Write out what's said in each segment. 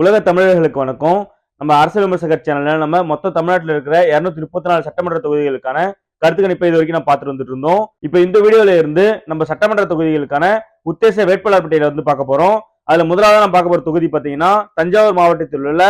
உலக தமிழர்களுக்கு வணக்கம். நம்ம அரசியல் விமர்சகர் சேனல்ல நம்ம மொத்த தமிழ்நாட்டில் இருக்கிற இருநூத்தி முப்பத்தி நாலு சட்டமன்ற தொகுதிகளுக்கான கருத்து கணிப்பை இது வரைக்கும் நான் பார்த்துட்டு வந்துட்டு இருந்தோம். இப்போ இந்த வீடியோல இருந்து நம்ம சட்டமன்ற தொகுதிகளுக்கான உத்தேச வேட்பாளர் பட்டியலை வந்து பார்க்க போறோம். அதுல முதலாவது நான் பார்க்க போற தொகுதி பார்த்தீங்கன்னா தஞ்சாவூர் மாவட்டத்தில் உள்ள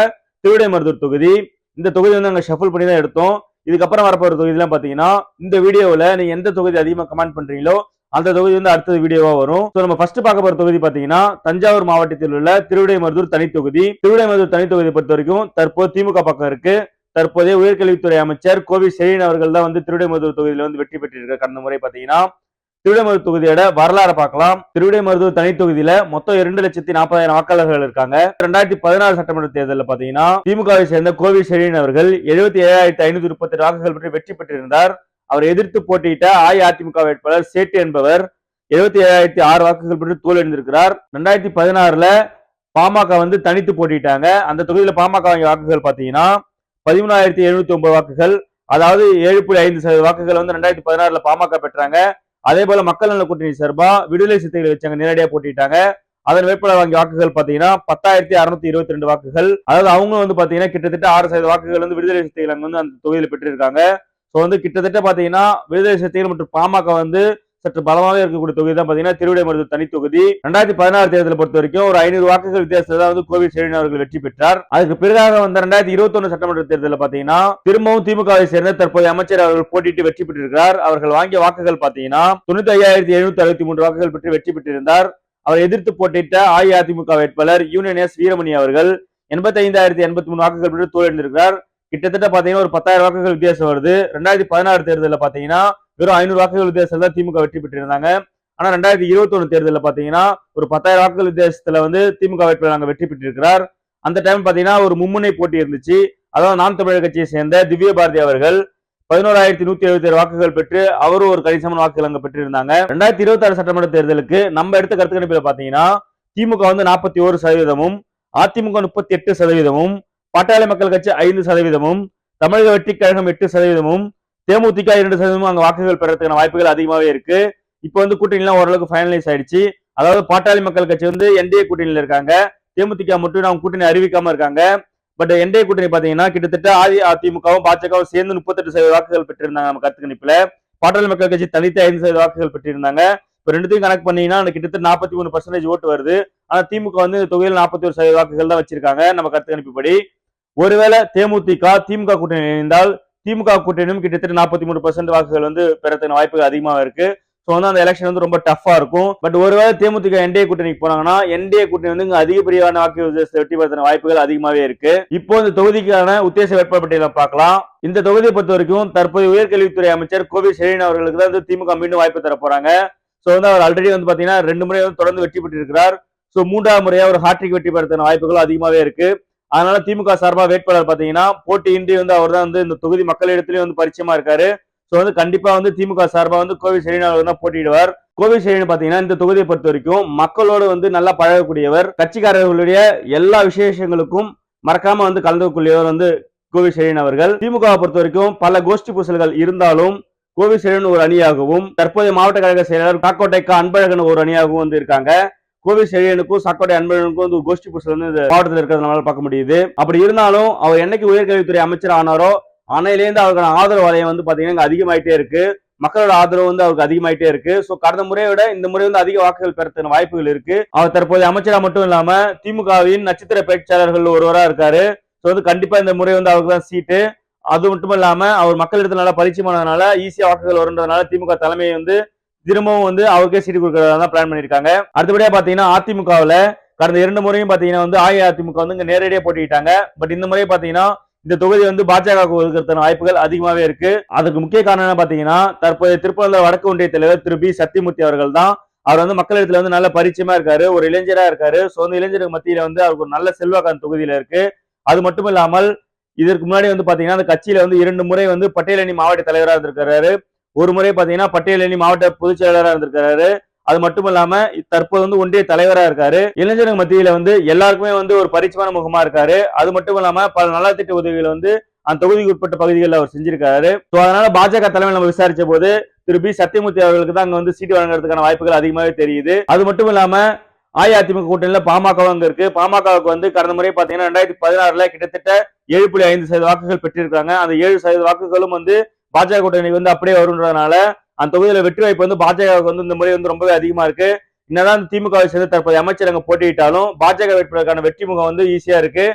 திருவிடைமருதூர் தொகுதி. இந்த தொகுதி வந்து நாங்கள் ஷஃபிள் பண்ணி தான் எடுத்தோம். இதுக்கப்புறம் வரப்போற தொகுதிலாம் பார்த்தீங்கன்னா இந்த வீடியோவில் நீங்க எந்த தொகுதி அதிகமாக கமெண்ட் பண்றீங்களோ அந்த தொகுதி வந்து அடுத்தது வீடியோவா வரும். ஸோ நம்ம ஃபர்ஸ்ட் பார்க்க போற தொகுதி பாத்தீங்கன்னா தஞ்சாவூர் மாவட்டத்தில் உள்ள திருவிடைமருதூர் தனி தொகுதி திருவிடைமருதூர் தனித்தொகுதியை பொறுத்த வரைக்கும் தற்போது திமுக பக்கம் இருக்கு. தற்போதைய உயர்கல்வித்துறை அமைச்சர் கோவி செழியன் அவர்கள் தான் வந்து திருவிடைமருதூர் தொகுதியில வந்து வெற்றி பெற்றிருக்க கடந்த முறை பாத்தீங்கன்னா திருவிடைமருதூர் தொகுதியோட வரலாறு பார்க்கலாம். திருவிடைமருதூர் தனி தொகுதியில மொத்தம் இரண்டு லட்சத்தி நாற்பதாயிரம் வாக்காளர்கள் இருக்காங்க. ரெண்டாயிரத்தி பதினாறு சட்டமன்ற தேர்தலில் பாத்தீங்கன்னா திமுகவை சேர்ந்த கோவி செழியன் அவர்கள் எழுபத்தி ஏழாயிரத்தி ஐநூத்தி முப்பத்தி வாக்குகள் பெற்று வெற்றி பெற்றிருந்தார். அவரை எதிர்த்து போட்டியிட்ட அஇஅதிமுக வேட்பாளர் சேட்டு என்பவர் எழுபத்தி ஏழாயிரத்தி ஆறு வாக்குகள் பெற்று தோல்வியடைந்திருக்கிறார் ரெண்டாயிரத்தி பதினாறுல பாமக வந்து தனித்து போட்டிட்டாங்க அந்த தொகுதியில் பாமக வாங்கிய வாக்குகள் பார்த்தீங்கன்னா பதிமூணாயிரத்தி எழுநூத்தி ஒன்பது வாக்குகள் அதாவது ஏழு புள்ளி ஐந்து சதவீத வாக்குகள் வந்து ரெண்டாயிரத்தி பதினாறுல பாமக பெற்றாங்க. அதே போல மக்கள் நல கூட்டணி சார்பா விடுதலை சித்தைகளை வச்சாங்க நேரடியாக போட்டிட்டாங்க அதன் வேட்பாளர் வாங்கிய வாக்குகள் பாத்தீங்கன்னா பத்தாயிரத்தி அறுநூத்தி இருபத்தி ரெண்டு வாக்குகள். அதாவது அவங்க வந்து பாத்தீங்கன்னா கிட்டத்தட்ட ஆறு சதவீத வாக்குகள் வந்து விடுதலை சித்தைகள் அங்க வந்து அந்த தொகுதியில் பெற்றிருக்காங்க. ஸோ வந்து கிட்டத்தட்ட பார்த்தீங்கன்னா விடுதலை சிறுத்தைகள் மற்றும் பாமக வந்து சற்று பலமாக இருக்கக்கூடிய தொகுதி தான் பார்த்தீங்கன்னா திருவிடைமருதூர் தனி தொகுதி. ரெண்டாயிரத்தி பதினாறு தேர்தலை பொறுத்த வரைக்கும் ஒரு ஐநூறு வாக்குகள் வித்தியாசத்தில் தான் வந்து கோவில் செழியன் அவர்கள் வெற்றி பெற்றார். அதுக்கு பிறகாக வந்த ரெண்டாயிரத்தி இருபத்தி சட்டமன்ற தேர்தலில் பார்த்தீங்கன்னா திரும்பவும் திமுகவை சேர்ந்த தற்போதைய அமைச்சர் அவர்கள் போட்டிட்டு வெற்றி பெற்றிருக்கிறார். அவர்கள் வாங்கிய வாக்குகள் பார்த்தீங்கன்னா தொண்ணூத்தி ஐயாயிரத்தி எழுநூத்தி அறுபத்தி மூன்று வாக்குகள் பெற்று வெற்றி பெற்றிருந்தார். அவர் எதிர்த்து போட்டியிட்ட அஇஅதிமுக வேட்பாளர் யூனியன் எஸ் வீரமணி அவர்கள் எண்பத்தி ஐந்தாயிரத்தி எண்பத்தி மூணு வாக்குகள் பெற்று தோல்வியடைந்திருக்கிறார். கிட்டத்தட்ட பாத்தீங்கன்னா ஒரு பத்தாயிரம் வாக்குகள் வித்தியாசம் வருது. ரெண்டாயிரத்தி பதினாறு தேர்தலில் பாத்தீங்கன்னா வெறும் ஐநூறு வாக்குகள் வித்தியாசத்தில் தான் திமுக வெற்றி பெற்றிருந்தாங்க. ஆனா ரெண்டாயிரத்தி இருபத்தி ஒண்ணு தேர்தலில் பாத்தீங்கன்னா ஒரு பத்தாயிரம் வாக்குகள் வித்தியாசத்துல வந்து திமுக வேட்பாளர் அங்க வெற்றி பெற்றிருக்கிறார். அந்த டைம் பாத்தீங்கன்னா ஒரு மும்முனை போட்டி இருந்துச்சு. அதாவது நாம் தமிழர் கட்சியை சேர்ந்த திவ்ய பாரதி அவர்கள் பதினோராயிரத்தி நூத்தி எழுபத்தி ஏழு வாக்குகள் பெற்று அவரும் ஒரு கணிசமான வாக்குகள் அங்க பெற்றிருந்தாங்க. ரெண்டாயிரத்தி இருபத்தி ஆறு சட்டமன்ற தேர்தலுக்கு நம்ம எடுத்த கருத்து கணிப்பில் பாத்தீங்கன்னா திமுக வந்து நாற்பத்தி ஒரு சதவீதமும் அதிமுக முப்பத்தி எட்டு சதவீதமும் பாட்டாளி மக்கள் கட்சி ஐந்து சதவீதமும் தமிழக வெற்றி கழகம் எட்டு சதவீதமும் தேமுதிக இரண்டு சதவீதமும் அங்க வாக்குகள் பெறதுக்கான வாய்ப்புகள் அதிகமாகவே இருக்கு. இப்போ வந்து கூட்டணிலாம் ஓரளவுக்கு ஃபைனலைஸ் ஆயிடுச்சு. அதாவது பாட்டாளி மக்கள் கட்சி வந்து என்டிஏ கூட்டணியில் இருக்காங்க. தேமுதிக மட்டும் அவங்க கூட்டணி அறிவிக்காம இருக்காங்க. பட் என்டிஏ கூட்டணி பாத்தீங்கன்னா கிட்டத்தட்ட அதி அதிமுகவும் பாஜகவும் சேர்ந்து முப்பத்தெட்டு சதவீத வாக்குகள் பெற்றிருந்தாங்க நம்ம கருத்து கணிப்புல. பாட்டாளி மக்கள் கட்சி தனித்து ஐந்து சதவீத வாக்குகள் பெற்றிருந்தாங்க. இப்போ ரெண்டுத்தையும் கணக்கு பண்ணீங்கன்னா கிட்டத்தட்ட நாற்பத்தி மூணு பர்சன்டேஜ் ஓட்டு வருது. ஆனா திமுக வந்து தொகையில் தொகுதியில் நாற்பத்தி ஒரு சதவீத வாக்குகள் தான் வச்சிருக்காங்க நம்ம கருத்து கணிப்புப்படி. ஒருவேளை தேமுதிக திமுக கூட்டணி இணைந்தால் திமுக கூட்டணியும் கிட்டத்தட்ட நாற்பத்தி மூணு பர்சன்ட் வாக்குகள் வந்து பெறத்துக்கான வாய்ப்புகள் அதிகமாக இருக்கு. ஸோ வந்து அந்த எலெக்ஷன் வந்து ரொம்ப டஃபா இருக்கும். பட் ஒருவேளை தேமுதிக என்டிஏ கூட்டணிக்கு போனாங்கன்னா என்டிஏ கூட்டணி வந்து அதிகப்படியான வாக்கு வெற்றி பெறத்தின வாய்ப்புகள் அதிகமாகவே இருக்கு. இப்போ இந்த தொகுதிக்கான உத்தேச வேட்பாளர் பட்டியலை பார்க்கலாம். இந்த தொகுதியை பொறுத்த வரைக்கும் தற்போது உயர்கல்வித்துறை அமைச்சர் கோவி செழின் அவர்களுக்கு தான் வந்து திமுக மீண்டும் வாய்ப்பு தர போறாங்க. ஸோ வந்து அவர் ஆல்ரெடி வந்து பாத்தீங்கன்னா ரெண்டு முறை வந்து தொடர்ந்து வெற்றி பெற்றிருக்கிறார். ஸோ மூன்றாவது முறையா ஒரு ஹாட்ரிக் வெற்றி பெறத்தின வாய்ப்புகள் அதிகமாகவே இருக்கு. அதனால திமுக சார்பா வேட்பாளர் பாத்தீங்கன்னா போட்டியின்றி வந்து அவர் தான் வந்து இந்த தொகுதி மக்களிடத்திலேயே வந்து பரிச்சயமா இருக்காரு. ஸோ வந்து கண்டிப்பா வந்து திமுக சார்பா வந்து கோவில் செழியன் அவர் தான் போட்டியிடுவார். கோவில் செழியன் பாத்தீங்கன்னா இந்த தொகுதியை பொறுத்த வரைக்கும் மக்களோடு வந்து நல்லா பழகக்கூடியவர். கட்சிக்காரர்களுடைய எல்லா விசேஷங்களுக்கும் மறக்காம வந்து கலந்துக்கூடியவர் வந்து கோவில் செழியன் அவர்கள். திமுகவை பொறுத்த வரைக்கும் பல கோஷ்டி பூசல்கள் இருந்தாலும் கோவில் செழியன் ஒரு அணியாகவும் தற்போதைய மாவட்ட கழக செயலாளர் காக்கோட்டைக்கா அன்பழகன் ஒரு அணியாகவும் வந்து இருக்காங்க. கோவில் செழியனுக்கும் சாக்கோடை அன்பனுக்கும் வந்து கோஷ்டி பூசல் வந்து இந்த மாவட்டத்தில் இருக்கிறதுனால பார்க்க முடியுது. அப்படி இருந்தாலும் அவர் என்னைக்கு உயர்கல்வித்துறை அமைச்சர் ஆனாரோ அணையிலேருந்து அவருக்கான ஆதரவு வலையம் வந்து பாத்தீங்கன்னா அதிகமாயிட்டே இருக்கு. மக்களோட ஆதரவு வந்து அவருக்கு அதிகமாயிட்டே இருக்கு. சோ கடந்த முறையை விட இந்த முறை வந்து அதிக வாக்குகள் பெறத்தின வாய்ப்புகள் இருக்கு. அவர் தற்போதைய அமைச்சரா மட்டும் இல்லாம திமுகவின் நட்சத்திர பேச்சாளர்கள் ஒருவரா இருக்காரு. சோ வந்து கண்டிப்பா இந்த முறை வந்து அவருக்கு தான் சீட்டு. அது மட்டும் இல்லாம அவர் மக்களிடத்துல நல்லா பரிச்சயமானதுனால ஈஸியா வாக்குகள் வருன்றதுனால திமுக தலைமையை வந்து திரும்பவும் வந்து அவருக்கே சீட்டு கொடுக்கறதா தான் பிளான் பண்ணியிருக்காங்க. அடுத்தபடியா பாத்தீங்கன்னா அதிமுகவில் கடந்த இரண்டு முறையும் பாத்தீங்கன்னா வந்து அஇஅதிமுக வந்து இங்க நேரடியாக போட்டிட்டாங்க பட் இந்த முறை பாத்தீங்கன்னா இந்த தொகுதி வந்து பாஜக ஒதுக்கிறதுக்கான வாய்ப்புகள் அதிகமாவே இருக்கு. அதுக்கு முக்கிய காரணம் என்ன பாத்தீங்கன்னா தற்போதைய திருப்பூர் வடக்கு ஒன்றிய தலைவர் திரு பி சத்தியமூர்த்தி அவர்கள் தான். அவர் வந்து மக்களிடத்துல வந்து நல்ல பரிச்சயமா இருக்காரு ஒரு இளைஞரா இருக்காரு. ஸோ வந்து இளைஞருக்கு மத்தியில வந்து அவருக்கு ஒரு நல்ல செல்வாக்கு அந்த தொகுதியில இருக்கு. அது மட்டும் இல்லாமல் இதற்கு முன்னாடி வந்து பாத்தீங்கன்னா அந்த கட்சியில வந்து இரண்டு முறை வந்து பட்டேலணி மாவட்ட தலைவராக இருந்திருக்காரு ஒரு முறை பாத்தீங்கன்னா பட்டியல் மாவட்ட பொதுச் செயலாளராக இருந்திருக்காரு அது மட்டும் இல்லாம தற்போது வந்து ஒன்றிய தலைவரா இருக்காரு. இளைஞர்கள் மத்தியில வந்து எல்லாருக்குமே வந்து ஒரு பரிச்சயமான முகமா இருக்காரு. அது மட்டும் இல்லாம பல நலத்திட்ட உதவிகள் வந்து அந்த தொகுதிக்கு உட்பட்ட பகுதிகளில் அவர் செஞ்சிருக்காரு. ஸோ அதனால பாஜக தலைமை நம்ம விசாரிச்ச போது திரு பி சத்தியமூர்த்தி அவர்களுக்கு தான் அங்க வந்து சீட்டு வழங்குறதுக்கான வாய்ப்புகள் அதிகமாகவே தெரியுது. அது மட்டும் இல்லாம அஇஅதிமுக கூட்டணியில பாமகவும் அங்க இருக்கு. பாமகவுக்கு வந்து கடந்த முறை பாத்தீங்கன்னா ரெண்டாயிரத்தி பதினாறுல கிட்டத்தட்ட ஏழு புள்ளி ஐந்து சதவீத வாக்குகள் பெற்றிருக்காங்க அந்த ஏழு சதவீத வாக்குகளும் வந்து பாஜக கூட்டணி வந்து அப்படியே வருன்றதுனால அந்த தொகுதியில வெற்றி வாய்ப்பு வந்து பாஜகவுக்கு வந்து இந்த முறை வந்து ரொம்பவே அதிகமா இருக்கு. என்னதான் திமுகவை சேர்ந்து தற்போதைய அமைச்சர் அங்க போட்டியிட்டாலும் பாஜக வேட்பாளருக்கான வெற்றி முகம் வந்து ஈஸியா இருக்கு.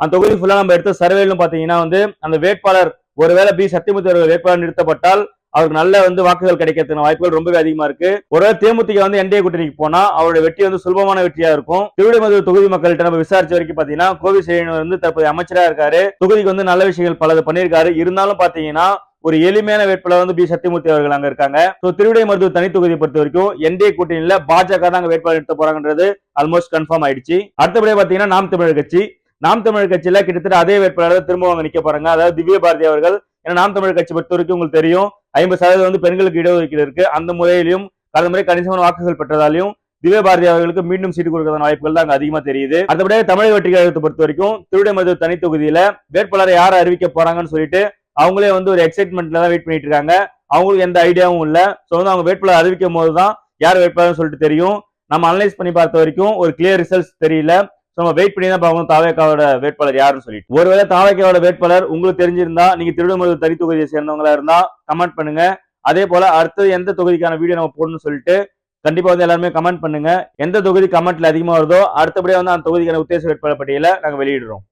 அந்த தொகுதி ஃபுல்லா நம்ம எடுத்த சர்வேலும் பாத்தீங்கன்னா வந்து அந்த வேட்பாளர் ஒருவேளை பி. சத்தியமூர்த்தி அவர்கள் வேட்பாளர் நிறுத்தப்பட்டால் அவருக்கு நல்ல வந்து வாக்குகள் கிடைக்கிறதுக்கான வாய்ப்புகள் ரொம்பவே அதிகமா இருக்கு. ஒருவேளை தேமுதிக வந்து என்டிஏ கூட்டணிக்கு போனா அவருடைய வெற்றி வந்து சுலபமான வெற்றியா இருக்கும். திருவிடைமதுரை தொகுதி மக்கள்கிட்ட நம்ம விசாரிச்ச வரைக்கும் பாத்தீங்கன்னா கோவிசேனன் வந்து தற்போது அமைச்சரா இருக்காரு. தொகுதிக்கு வந்து நல்ல விஷயங்கள் பலது பண்ணியிருக்காரு. இருந்தாலும் பாத்தீங்கன்னா ஒரு எளிமையான வேட்பாளர் வந்து பி. சத்தியமூர்த்தி அவர்கள் அங்க இருக்காங்க. ஸோ திருவிடை மருத்துவ தனி தொகுதியை பொறுத்த வரைக்கும் என்டிஏ கூட்டணியில பாஜக தான் அங்க வேட்பாளர் நிறுத்த போறாங்கன்றது ஆல்மோஸ்ட் கன்ஃபார்ம் ஆயிடுச்சு. அடுத்தபடியா பாத்தீங்கன்னா நாம் தமிழர் கட்சி. நாம் தமிழர் கட்சியில கிட்டத்தட்ட அதே வேட்பாளர் திரும்ப அவங்க நிக்க போறாங்க. அதாவது திவ்ய பாரதி அவர்கள். ஏன்னா நாம் தமிழர் கட்சி பொறுத்த வரைக்கும் உங்களுக்கு தெரியும் ஐம்பது சதவீதம் வந்து பெண்களுக்கு இடஒதுக்கீடு இருக்கு. அந்த முறையிலும் கடந்த முறை கணிசமான வாக்குகள் பெற்றதாலையும் திவ்ய பாரதி அவர்களுக்கு மீண்டும் சீட்டு கொடுக்கறதான வாய்ப்புகள் தான் அங்க அதிகமா தெரியுது. அடுத்தபடியாக தமிழக வெற்றி கழகத்தை பொறுத்த வரைக்கும் திருவிடை மருத்துவ தனி தொகுதியில வேட்பாளரை யார் அறிவிக்க போறாங்கன்னு சொல்லிட்டு அவங்களே வந்து ஒரு எக்ஸைட்மெண்ட்ல தான் வெயிட் பண்ணிட்டு இருக்காங்க அவங்களுக்கு எந்த ஐடியாவும் இல்லை. ஸோ வந்து அவங்க வேட்பாளர் அறிவிக்கும் போது தான் யார் வேட்பாளர்னு சொல்லிட்டு தெரியும். நம்ம அனலைஸ் பண்ணி பார்த்த வரைக்கும் ஒரு கிளியர் ரிசல்ட்ஸ் தெரியல. ஸோ நம்ம வெயிட் பண்ணி தான் பார்க்கணும். தாவேக்காவோட வேட்பாளர் யாருன்னு சொல்லிட்டு. ஒருவேளை தாவேக்காவோட வேட்பாளர் உங்களுக்கு தெரிஞ்சிருந்தா நீங்க திருவிடமருது தனி தொகுதியை சேர்ந்தவங்களா இருந்தா கமெண்ட் பண்ணுங்க. அதே போல அடுத்தது எந்த தொகுதிக்கான வீடியோ நம்ம போடணும்னு சொல்லிட்டு கண்டிப்பா வந்து எல்லாருமே கமெண்ட் பண்ணுங்க. எந்த தொகுதி கமெண்ட்ல அதிகமா வருதோ அடுத்தபடியா வந்து அந்த தொகுதிக்கான உத்தேச வேட்பாளர் பட்டியலை நாங்கள் வெளியிடுறோம்.